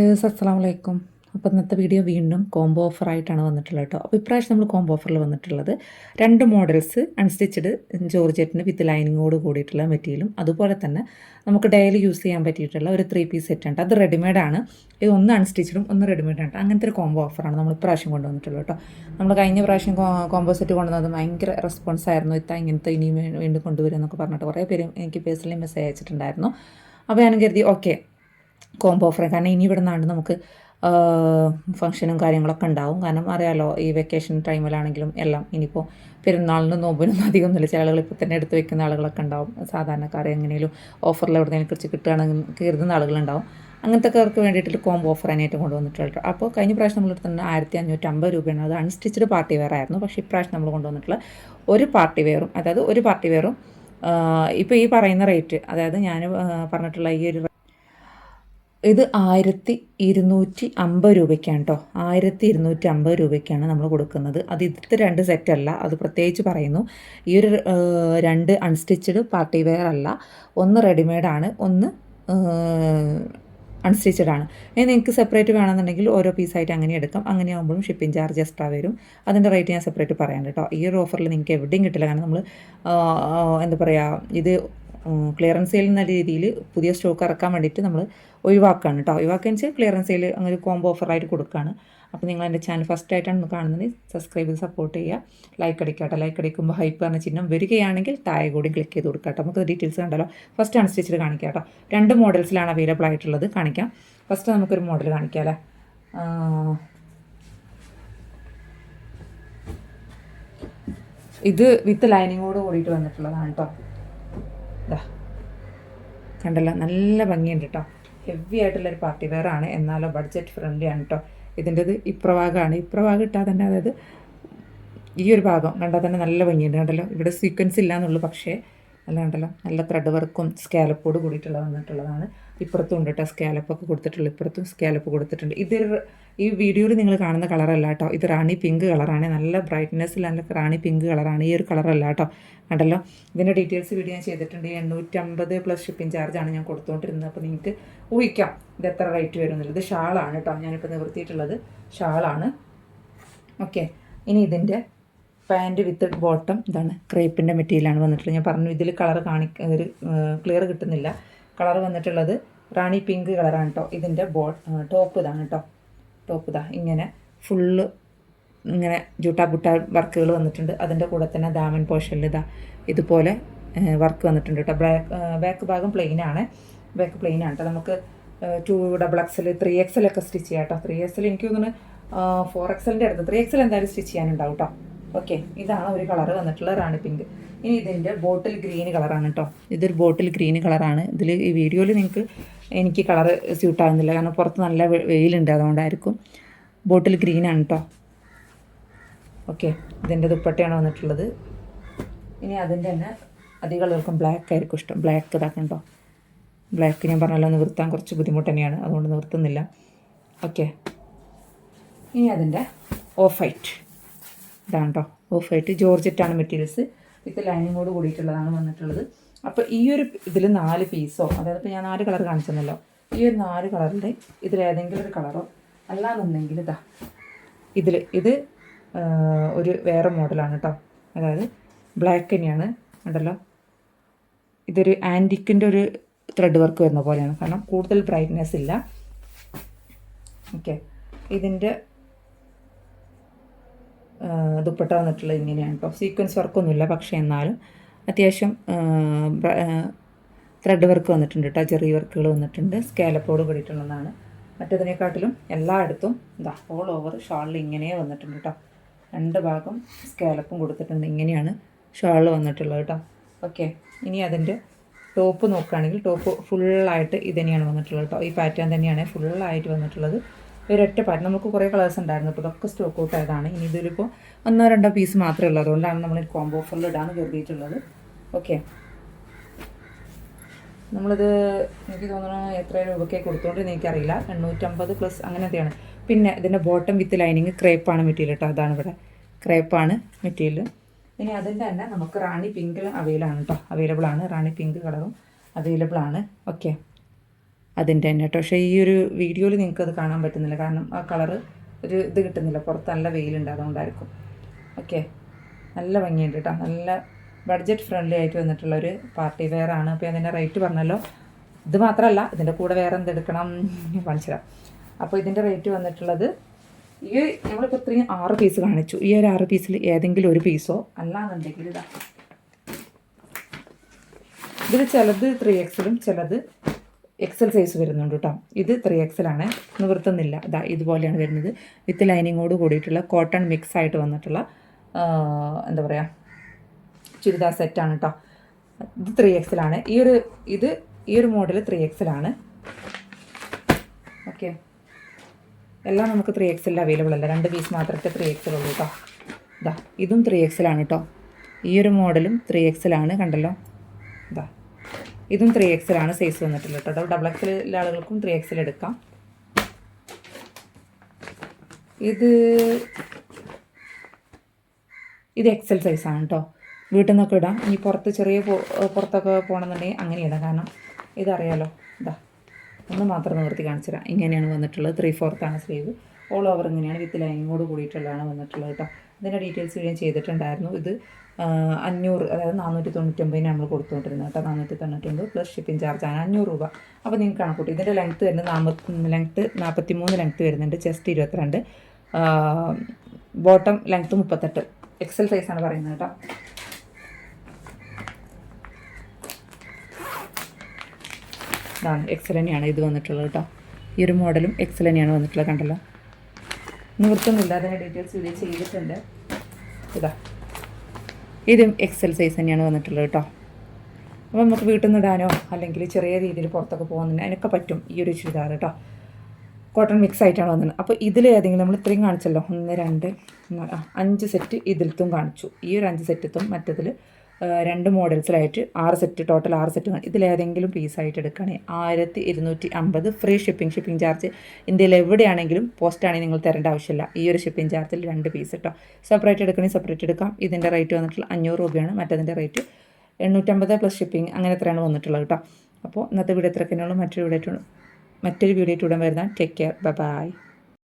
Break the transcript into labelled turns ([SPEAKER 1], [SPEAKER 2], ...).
[SPEAKER 1] അസ്സാം വലൈക്കും അപ്പോൾ ഇന്നത്തെ വീഡിയോ വീണ്ടും കോംബോ ഓഫറായിട്ടാണ് വന്നിട്ടുള്ളത് കേട്ടോ. അപ്പോൾ ഇപ്രാവശ്യം നമ്മൾ കോംബോ ഓഫറിൽ വന്നിട്ടുള്ളത് രണ്ട് മോഡൽസ് അൺസ്റ്റിച്ചഡ് ജോർജറ്റിന് വിത്ത് ലൈനിങ്ങോട് കൂടിയിട്ടുള്ള മെറ്റീരിയലും അതുപോലെ തന്നെ നമുക്ക് ഡെയിലി യൂസ് ചെയ്യാൻ പറ്റിയിട്ടുള്ള ഒരു ത്രീ പീസ് സെറ്റ് ഉണ്ട്. അത് റെഡിമെയ്ഡ് ആണ്. ഇത് ഒന്ന് അൺസ്റ്റിച്ചഡും ഒന്ന് റെഡിമെയ്ഡ് ആണ്. അങ്ങനത്തെ ഒരു കോംബോ ഓഫറാണ് നമ്മൾ ഇപ്രാവശ്യം കൊണ്ടുവന്നിട്ടുള്ളത് കേട്ടോ. നമ്മൾ കഴിഞ്ഞ പ്രാവശ്യം കോംബോ സെറ്റ് കൊണ്ടുവന്നത് ഭയങ്കര റെസ്പോൺസ് ആയിരുന്നു. ഇത്ത ഇങ്ങനത്തെ ഇനിയും വീണ്ടും കൊണ്ടുവരുമെന്നൊക്കെ പറഞ്ഞിട്ട് കുറേ പേര് എനിക്ക് പേഴ്സണലി മെസ്സേജ് അയച്ചിട്ടുണ്ടായിരുന്നു. അപ്പോൾ ഞാൻ കരുതി ഓക്കെ കോംബോ ഓഫർ കാരണം ഇനി ഇവിടെ നിന്നാണ്ട് നമുക്ക് ഫംഗ്ഷനും കാര്യങ്ങളൊക്കെ ഉണ്ടാവും. കാരണം അറിയാലോ ഈ വെക്കേഷൻ ടൈമിലാണെങ്കിലും എല്ലാം ഇനിയിപ്പോൾ പെരുന്നാളിനും നോമ്പിനൊന്നും അധികമൊന്നുമില്ല. ചില ആളുകൾ ഇപ്പോൾ തന്നെ എടുത്ത് വെക്കുന്ന ആളുകളൊക്കെ ഉണ്ടാവും. സാധാരണക്കാരെ എങ്ങനെയും ഓഫറിൽ എവിടെയെങ്കിലും കുറിച്ച് കിട്ടുകയാണെങ്കിൽ കരുതുന്ന ആളുകളുണ്ടാവും. അങ്ങനത്തെക്കാർക്ക് വേണ്ടിയിട്ട് കോംബോ ഓഫർ തന്നെയായിട്ട് കൊണ്ടുവന്നിട്ടുള്ളത്. അപ്പോൾ കഴിഞ്ഞ പ്രാവശ്യം നമ്മൾ എടുത്തിട്ടുണ്ട് ആയിരത്തി അഞ്ഞൂറ്റമ്പത് രൂപയാണ്. അത് അൺസ്റ്റിച്ചഡ് പാർട്ടി വെയർ ആയിരുന്നു. പക്ഷേ ഇപ്രാവശ്യം നമ്മൾ കൊണ്ടുവന്നിട്ടുള്ള ഒരു പാർട്ടി വെയറും അതായത് ഒരു പാർട്ടി വെയറും ഇപ്പോൾ ഈ പറയുന്ന റേറ്റ് അതായത് ഞാൻ പറഞ്ഞിട്ടുള്ള ഈ ഒരു ഇത് ആയിരത്തി ഇരുന്നൂറ്റി അമ്പത് രൂപയ്ക്കാണ് കേട്ടോ ആയിരത്തി ഇരുന്നൂറ്റി അമ്പത് രൂപയ്ക്കാണ് നമ്മൾ കൊടുക്കുന്നത്. അത് ഇതിലത്തെ രണ്ട് സെറ്റല്ല അത് പ്രത്യേകിച്ച് പറയുന്നു. ഈ ഒരു രണ്ട് അൺസ്റ്റിച്ചഡ് പാർട്ടി വെയർ അല്ല. ഒന്ന് റെഡിമെയ്ഡാണ് ഒന്ന് അൺസ്റ്റിച്ചഡ് ആണ്. ഇനി നിങ്ങൾക്ക് സെപ്പറേറ്റ് വേണമെന്നുണ്ടെങ്കിൽ ഓരോ പീസായിട്ട് അങ്ങനെ എടുക്കാം. അങ്ങനെ ആകുമ്പോഴും ഷിപ്പിംഗ് ചാർജ് എക്സ്ട്രാ വരും. അതിന്റെ റേറ്റ് ഞാൻ സെപ്പറേറ്റ് പറയാം കേട്ടോ ഈ ഒരു ഓഫറിൽ നിങ്ങൾക്ക് എവിടെയും കിട്ടില്ല. കാരണം നമ്മൾ എന്താ പറയുക ഇത് ക്ലിയറൻസ് സെയിൽ എന്ന രീതിയിൽ പുതിയ സ്റ്റോക്ക് ഇറക്കാൻ വേണ്ടിയിട്ട് നമ്മൾ ഒഴിവാക്കുകയാണ് കേട്ടോ ഒഴിവാക്കുകയെന്ന് വെച്ചാൽ ക്ലിയറൻസ് സെയിൽ അങ്ങനെ ഒരു കോംബോ ഓഫറായിട്ട് കൊടുക്കുകയാണ് അപ്പോൾ നിങ്ങൾ എന്റെ ചാനൽ ഫസ്റ്റ് ആയിട്ടാണ് കാണുന്നത് സബ്സ്ക്രൈബ് ചെയ്ത് സപ്പോർട്ട് ചെയ്യുക. ലൈക്ക് അടിക്കാട്ടോ ലൈക്ക് അടിക്കുമ്പോൾ ഹൈപ്പ് പറഞ്ഞ ചിഹ്നം വരികയാണെങ്കിൽ താഴെ കൂടി ക്ലിക്ക് ചെയ്ത് കൊടുക്കാം കേട്ടോ നമുക്ക് ഡീറ്റെയിൽസ് കണ്ടല്ലോ. ഫസ്റ്റ് അൺസ്റ്റിച്ചഡ് കാണിക്കാം കേട്ടോ രണ്ട് മോഡൽസിലാണ് അവൈലബിൾ ആയിട്ടുള്ളത്. കാണിക്കാം. ഫസ്റ്റ് നമുക്കൊരു മോഡൽ കാണിക്കാം അല്ലേ? ഇത് വിത്ത് ലൈനിങ്ങോട് കൂടിയിട്ട് വന്നിട്ടുള്ളതാണ് കേട്ടോ ഇതാ കണ്ടല്ലോ നല്ല ഭംഗിയുണ്ട് കേട്ടോ ഹെവി ആയിട്ടുള്ളൊരു പാർട്ടി വെയർ ആണ്. എന്നാലോ ബഡ്ജറ്റ് ഫ്രണ്ട്ലി ആണ് കേട്ടോ ഇതിന്റെത് ഇപ്രഭാഗമാണ്. ഇപ്രഭാഗം ഇട്ടാൽ തന്നെ അതായത് ഈ ഒരു ഭാഗം കണ്ടാൽ തന്നെ നല്ല ഭംഗിയുണ്ട്. കണ്ടല്ലോ? ഇവിടെ സീക്വൻസ് ഇല്ല എന്നുള്ളൂ പക്ഷേ നല്ല ഉണ്ടല്ലോ. നല്ല ത്രെഡ് വർക്കും സ്കാലപ്പോട് കൂടിയിട്ടുള്ള വന്നിട്ടുള്ളതാണ്. ഇപ്പുറത്തും ഉണ്ട് കേട്ടോ സ്കാലപ്പൊക്കെ കൊടുത്തിട്ടുള്ള ഇപ്പുറത്തും സ്കാലപ്പ് കൊടുത്തിട്ടുണ്ട്. ഇത് ഈ വീഡിയോയിൽ നിങ്ങൾ കാണുന്ന കളറല്ല കേട്ടോ ഇത് റാണി പിങ്ക് കളറാണ് നല്ല ബ്രൈറ്റ്നെസ്സിൽ നല്ല റാണി പിങ്ക് കളറാണ് ഈ ഒരു കളറല്ല കേട്ടോ കണ്ടല്ലോ? ഇതിന്റെ ഡീറ്റെയിൽസ് വീഡിയോ ഞാൻ ചെയ്തിട്ടുണ്ട്. എണ്ണൂറ്റമ്പത് പ്ലസ് ഷിപ്പിംഗ് ചാർജാണ് ഞാൻ കൊടുത്തുകൊണ്ടിരുന്നത് അപ്പോൾ നിങ്ങൾക്ക് ഊഹിക്കാം ഇത് എത്ര റേറ്റ് വരുന്നില്ല ഇത് ഷാളാണ് കേട്ടോ ഞാനിപ്പോൾ നിവർത്തിയിട്ടുള്ളത് ഷാളാണ്. ഓക്കെ ഇനി ഇതിന്റെ പാന്റ് വിത്ത് ബോട്ടം ഇതാണ് ക്രേപ്പിന്റെ മെറ്റീരിയലാണ് വന്നിട്ടുള്ളത്. ഞാൻ പറഞ്ഞു ഇതിൽ കളർ കാണി ഒരു ക്ലിയർ കിട്ടുന്നില്ല. കളർ വന്നിട്ടുള്ളത് റാണി പിങ്ക് കളറാണ് കേട്ടോ ഇതിന്റെ ബോ ടോപ്പ് ഇതാണ് കേട്ടോ ടോപ്പ് ഇതാ. ഇങ്ങനെ ഫുള്ള് ഇങ്ങനെ ജൂട്ടാ ബുട്ട വർക്കുകൾ വന്നിട്ടുണ്ട്. അതിന്റെ കൂടെ തന്നെ ദാമൻ പോർഷനിൽ ഇതാ ഇതുപോലെ വർക്ക് വന്നിട്ടുണ്ട് കേട്ടോ ബ്ലാക്ക് ബാക്ക് ഭാഗം പ്ലെയിനാണ് ബാക്ക് പ്ലെയിൻ ആണ് കേട്ടോ നമുക്ക് two double XL three XL ഒക്കെ സ്റ്റിച്ച് ചെയ്യാം കേട്ടോ ത്രീ എക്സൽ എനിക്ക് തോന്നുന്നു ഫോർ എക്സലിന്റെ അടുത്ത് ത്രീ എക്സൽ എന്തായാലും സ്റ്റിച്ച് ചെയ്യാനുണ്ടാവും കേട്ടോ ഓക്കെ ഇതാണ് ഒരു കളർ വന്നിട്ടുള്ള റാണി പിങ്ക് ഇനി ഇതിന്റെ ബോട്ടിൽ ഗ്രീൻ കളറാണ് കേട്ടോ ഇതൊരു ബോട്ടിൽ ഗ്രീൻ കളറാണ് ഇതിൽ ഈ വീഡിയോയിൽ നിങ്ങൾക്ക് എനിക്ക് കളർ സ്യൂട്ട് ആകുന്നില്ല കാരണം പുറത്ത് നല്ല വെയിലുണ്ട് അതുകൊണ്ടായിരിക്കും. ബോട്ടിൽ ഗ്രീനാണ് കേട്ടോ ഓക്കെ ഇതിന്റെ ദുപ്പട്ടയാണ് വന്നിട്ടുള്ളത്. ഇനി അതിന്റെ തന്നെ അധികം ആളുകൾക്കും ബ്ലാക്ക് ആയിരിക്കും ഇഷ്ടം. ബ്ലാക്ക് ഇതാക്കും കേട്ടോ ബ്ലാക്ക് ഞാൻ പറഞ്ഞല്ലോ നിവർത്താൻ കുറച്ച് ബുദ്ധിമുട്ട് തന്നെയാണ്. അതുകൊണ്ട് നിവർത്തുന്നില്ല ഓക്കെ ഇനി അതിന്റെ ഓഫ് വൈറ്റ് ഇതാണ് കേട്ടോ ഓഫ് ആയിട്ട് ജോർജറ്റാണ് മെറ്റീരിയൽസ്. വിത്ത് ലൈനിങ്ങോട് കൂടിയിട്ടുള്ളതാണ് വന്നിട്ടുള്ളത്. അപ്പോൾ ഈ ഒരു ഇതിൽ നാല് പീസോ അതായത് ഇപ്പോൾ ഞാൻ നാല് കളർ കാണിച്ചെന്നല്ലോ. ഈ ഒരു നാല് കളറിന്റെ ഇതിലേതെങ്കിലും ഒരു കളറോ അല്ലാന്നുണ്ടെങ്കിൽ ഇതാ ഇതിൽ ഇത് ഒരു വേറെ മോഡലാണ് കേട്ടോ അതായത് ബ്ലാക്ക് തന്നെയാണ്. ഉണ്ടല്ലോ ഇതൊരു ആന്റിക്കിന്റെ ഒരു ത്രെഡ് വർക്ക് വരുന്ന പോലെയാണ്. കാരണം കൂടുതൽ ബ്രൈറ്റ്നെസ് ഇല്ല. ഓക്കെ ഇതിന്റെ ദുപ്പട്ട വന്നിട്ടുള്ളത് ഇങ്ങനെയാണ്. കേട്ടോ സീക്വൻസ് വർക്കൊന്നുമില്ല പക്ഷേ എന്നാലും അത്യാവശ്യം ത്രെഡ് വർക്ക് വന്നിട്ടുണ്ട് കേട്ടോ ചെറിയ വർക്കുകൾ വന്നിട്ടുണ്ട്. സ്കാലപ്പോട് കൂടിയിട്ടുള്ളതാണ്. മറ്റതിനെക്കാട്ടിലും എല്ലായിടത്തും ഇതാ ഓൾ ഓവർ ഷാളിൽ ഇങ്ങനെ വന്നിട്ടുണ്ട് കേട്ടോ രണ്ട് ഭാഗം സ്കാലപ്പും കൊടുത്തിട്ടുണ്ട്. ഇങ്ങനെയാണ് ഷാളിൽ വന്നിട്ടുള്ളത് കേട്ടോ ഓക്കെ. ഇനി അതിന്റെ ടോപ്പ് നോക്കുകയാണെങ്കിൽ ടോപ്പ് ഫുള്ളായിട്ട് ഇത് തന്നെയാണ് വന്നിട്ടുള്ളത് കേട്ടോ ഈ പാറ്റേൺ തന്നെയാണ് ഫുള്ളായിട്ട് വന്നിട്ടുള്ളത്. ഒരൊറ്റ പാറ്റ് നമുക്ക് കുറേ കളേഴ്സ് ഉണ്ടായിരുന്നു. അപ്പോൾ ഇതൊക്കെ സ്റ്റോക്ക് ഔട്ട് ആയതാണ്. ഇനി ഇതിലിപ്പോൾ ഒന്നോ രണ്ടോ പീസ് മാത്രമേ ഉള്ളൂ. അതുകൊണ്ടാണ് നമ്മൾ ഈ കോംബോ ഓഫറിൽ ഇടാന്ന് കരുതിയിട്ടുള്ളത്. ഓക്കെ നമ്മളിത് എനിക്ക് തോന്നുന്നു എത്ര രൂപയ്ക്ക് കൊടുത്തോണ്ടെന്ന് എനിക്കറിയില്ല. എണ്ണൂറ്റമ്പത് പ്ലസ് അങ്ങനത്തെയാണ് പിന്നെ ഇതിന്റെ ബോട്ടം വിത്ത് ലൈനിങ് ക്രേപ്പാണ് മെറ്റീരിയൽ കേട്ടോ അതാണ് ഇവിടെ. ക്രേപ്പാണ് മെറ്റീരിയൽ ഇനി അതിന്റെ തന്നെ നമുക്ക് റാണി പിങ്ക് അവൈലബിൾ ആണ് കേട്ടോ അവൈലബിൾ ആണ്. റാണി പിങ്ക് കളറും അവൈലബിൾ ആണ്. ഓക്കെ അതിന്റെ തന്നെ കേട്ടോ. പക്ഷേ ഈ ഒരു വീഡിയോയിൽ നിങ്ങൾക്ക് അത് കാണാൻ പറ്റുന്നില്ല. കാരണം ആ കളറ് ഒരു ഇത് കിട്ടുന്നില്ല. പുറത്ത് നല്ല വെയിലുണ്ട്. അതുകൊണ്ടായിരിക്കും. ഓക്കെ. നല്ല ഭംഗിയുണ്ട് കേട്ടോ. നല്ല ബഡ്ജറ്റ് ഫ്രണ്ട്ലി ആയിട്ട് വന്നിട്ടുള്ള ഒരു പാർട്ടി വെയർ ആണ്. അപ്പോൾ അതിന്റെ റേറ്റ് പറഞ്ഞല്ലോ. ഇത് മാത്രമല്ല ഇതിന്റെ കൂടെ വേറെ എന്തെടുക്കണം കാണിച്ചു തരാം. അപ്പോൾ ഇതിന്റെ റേറ്റ് വന്നിട്ടുള്ളത് ഈ നമ്മളിപ്പോൾ ഇത്രയും ആറ് പീസ് കാണിച്ചു. ഈ ഒരു ആറ് പീസിൽ ഏതെങ്കിലും ഒരു പീസോ അല്ലാന്നുണ്ടെങ്കിൽ ഇതാ. ഇതിൽ ചിലത് ത്രീ എക്സിലും ചിലത് എക്സൽ സൈസ് വരുന്നുണ്ട് കേട്ടോ ഇത് ത്രീ എക്സലാണ് നിവർത്തുന്നില്ല. ഇതാ ഇതുപോലെയാണ് വരുന്നത്. വിത്ത് ലൈനിങ്ങോട് കൂടിയിട്ടുള്ള കോട്ടൺ മിക്സ് ആയിട്ട് വന്നിട്ടുള്ള എന്താ പറയുക ചുരിദാർ സെറ്റാണ് കേട്ടോ ഇത് ത്രീ എക്സലാണ് ഈ ഒരു ഇത് ഈ ഒരു മോഡൽ ത്രീ എക്സലാണ് ഓക്കെ എല്ലാം നമുക്ക് ത്രീ എക്സലിൽ അവൈലബിൾ അല്ല. രണ്ട് പീസ് മാത്രമേ ത്രീ എക്സൽ ഉള്ളൂ കേട്ടോ ഇതാ ഇതും ത്രീ എക്സലാണ് കേട്ടോ ഈ ഒരു മോഡലും ത്രീ എക്സലാണ് കണ്ടല്ലോ? ഇതാ ഇതും ത്രീ ആണ് സൈസ് വന്നിട്ടുള്ളത് കേട്ടോ. ഡബിൾ എക്സൽ ആളുകൾക്കും ത്രീ എക്സൽ എടുക്കാം. ഇത് ഇത് എക്സൽ സൈസാണ് കേട്ടോ. വീട്ടിൽ നിന്നൊക്കെ ഇടാം. ഇനി പുറത്ത് ചെറിയ പുറത്തൊക്കെ പോകണമെന്നുണ്ടെങ്കിൽ അങ്ങനെ ഇടാം. കാരണം ഇതറിയാലോ. ഇതാ ഒന്ന് മാത്രം നിവർത്തി കാണിച്ചു തരാം. ഇങ്ങനെയാണ് വന്നിട്ടുള്ളത്. ത്രീ ഫോർത്താണ് സ്ലീവ് ഓൾ ഓവർ ഇങ്ങനെയാണ് വിത്ത് ലൈനിങ്ങോട് കൂടിയിട്ടുള്ളതാണ് വന്നിട്ടുള്ളത് കേട്ടോ. ഇതിന്റെ ഡീറ്റെയിൽസ് ഞാൻ ചെയ്തിട്ടുണ്ടായിരുന്നു. ഇത് അഞ്ഞൂറ് അതായത് നാനൂറ്റി തൊണ്ണൂറ്റൊമ്പതിന് നമ്മൾ കൊടുത്തുകൊണ്ടിരുന്നത് കേട്ടോ. നാനൂറ്റി തൊണ്ണൂറ്റൊമ്പത് പ്ലസ് ഷിപ്പിംഗ് ചാർജാണ് അഞ്ഞൂറ് രൂപ. അപ്പോൾ നിങ്ങൾക്ക് കണക്കൂട്ടി. ഇതിന്റെ ലെങ്ത്ത് വരുന്നത് നാൽപ്പത്തി ലെങ്ത്ത് നാൽപ്പത്തി മൂന്ന് ലെങ്ത്ത് വരുന്നുണ്ട്. ചെസ്റ്റ് ഇരുപത്തിരണ്ട്. ബോട്ടം ലെങ്ത്ത് മുപ്പത്തെട്ട്. എക്സൽ സൈസാണ് പറയുന്നത് കേട്ടോ. ഇതാണ് എക്സൽ തന്നെയാണ് ഇത് വന്നിട്ടുള്ളത് കേട്ടോ. ഈ ഒരു മോഡലും എക്സൽ തന്നെയാണ് വന്നിട്ടുള്ളത് കണ്ടല്ലോ. നിവൃത്തൊന്നുമില്ല. അതിന്റെ ഡീറ്റെയിൽസ് ഇത് ചെയ്തിട്ടുണ്ട്. ഇതാ. ഇതും എക്സൽ സൈസ് തന്നെയാണ് വന്നിട്ടുള്ളത് കേട്ടോ. അപ്പോൾ നമുക്ക് വീട്ടിൽ നിന്ന് ഇടാനോ അല്ലെങ്കിൽ ചെറിയ രീതിയിൽ പുറത്തൊക്കെ പോകുന്നതിന് അതിനൊക്കെ പറ്റും ഈ ഒരു ചുരിദാർ കേട്ടോ. കോട്ടൺ മിക്സ് ആയിട്ടാണ് വന്നത്. അപ്പോൾ ഇതിൽ ഏതെങ്കിലും നമ്മൾ ഇത്രയും കാണിച്ചല്ലോ. ഒന്ന് രണ്ട് അഞ്ച് സെറ്റ് ഇതിലത്തും കാണിച്ചു. ഈ ഒരു അഞ്ച് സെറ്റത്തും മറ്റതിൽ രണ്ട് മോഡൽസിലായിട്ട് ആറ് സെറ്റ് ടോട്ടൽ ആറ് സെറ്റ് കാണും. ഇതിലേതെങ്കിലും പീസായിട്ട് എടുക്കുകയാണെങ്കിൽ ആയിരത്തി ഇരുന്നൂറ്റി അമ്പത് ഫ്രീ ഷിപ്പിംഗ് ഷിപ്പിംഗ് ചാർജ്. ഇന്ത്യയിൽ എവിടെയാണെങ്കിലും പോസ്റ്റാണെങ്കിൽ നിങ്ങൾ തരേണ്ട ആവശ്യമില്ല. ഈ ഒരു ഷിപ്പിംഗ് ചാർജിൽ രണ്ട് പീസ് കേട്ടോ. സെപ്പറേറ്റ് എടുക്കണമെങ്കിൽ സെപ്പറേറ്റ് എടുക്കാം. ഇതിന്റെ റേറ്റ് വന്നിട്ടുള്ള അഞ്ഞൂറ് രൂപയാണ്. മറ്റതിന്റെ റേറ്റ് എണ്ണൂറ്റമ്പത് പ്ലസ് ഷിപ്പിംഗ് അങ്ങനെ എത്രയാണ് വന്നിട്ടുള്ളത് കേട്ടോ. അപ്പോൾ ഇന്നത്തെ വീഡിയോ ഇത്രയൊക്കെ തന്നെയുള്ളൂ മറ്റൊരു വീഡിയോ മറ്റൊരു വീഡിയോ ഉടൻ വരുന്ന ടേക്ക് കെയർ ബൈ ബൈ